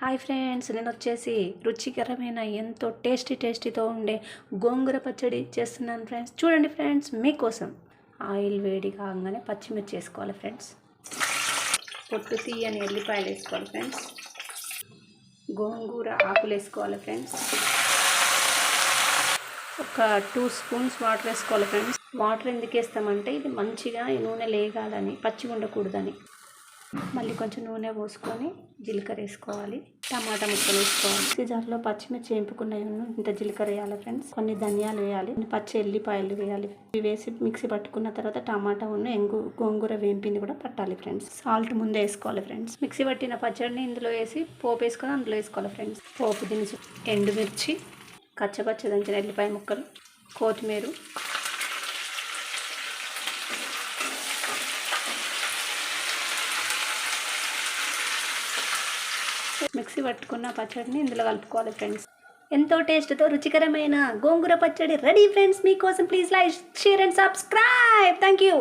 Hi friends నేను వచ్చేసి రుచికరమైన ఎంతో టేస్టీ టేస్టీతో ఉండే గోంగూర పచ్చడి చేస్తున్నాను ఫ్రెండ్స్. చూడండి ఫ్రెండ్స్ మీకోసం ఆయిల్ వేడి కాగానే పచ్చిమిర్చి వేసుకోవాలి ఫ్రెండ్స్. పొట్టు తీయని ఎల్లిపాయలు వేసుకోవాలి ఫ్రెండ్స్. గోంగూర ఆకులు వేసుకోవాలి ఫ్రెండ్స్. ఒక టూ స్పూన్స్ వాటర్ వేసుకోవాలి ఫ్రెండ్స్. వాటర్ ఎందుకు వేస్తామంటే ఇది మంచిగా నూనె లేగాలని పచ్చి ఉండకూడదని మళ్ళీ కొంచెం నూనె పోసుకొని జీలకర్ర వేసుకోవాలి టమాటా ముక్కలు వేసుకోవాలి. సీజర్లో పచ్చిమిర్చి ఎంపుకున్నాయి ఇంత జీలకర్ర వేయాలి ఫ్రెండ్స్ కొన్ని ధనియాలు వేయాలి కొన్ని పచ్చి ఎల్లిపాయలు వేయాలి. ఇవి వేసి మిక్సీ పట్టుకున్న తర్వాత టమాటా ఉన్న ఎంగు గోంగూర వేంపింది కూడా పట్టాలి ఫ్రెండ్స్ సాల్ట్ ముందే వేసుకోవాలి ఫ్రెండ్స్ మిక్సీ పట్టిన పచ్చడిని ఇందులో వేసి పోపు వేసుకొని అందులో వేసుకోవాలి ఫ్రెండ్స్ పోపు దినుసు ఎండుమిర్చి కచ్చపచ్చ దంచిన ఎల్లిపాయ ముక్కలు కొత్తిమీర మిక్సీ పట్టుకున్న పచ్చడిని ఇందులో కలుపుకోవాలి ఫ్రెండ్స్ ఎంతో టేస్ట్తో రుచికరమైన గోంగూర పచ్చడి రెడీ ఫ్రెండ్స్ మీకోసం please like share and subscribe thank you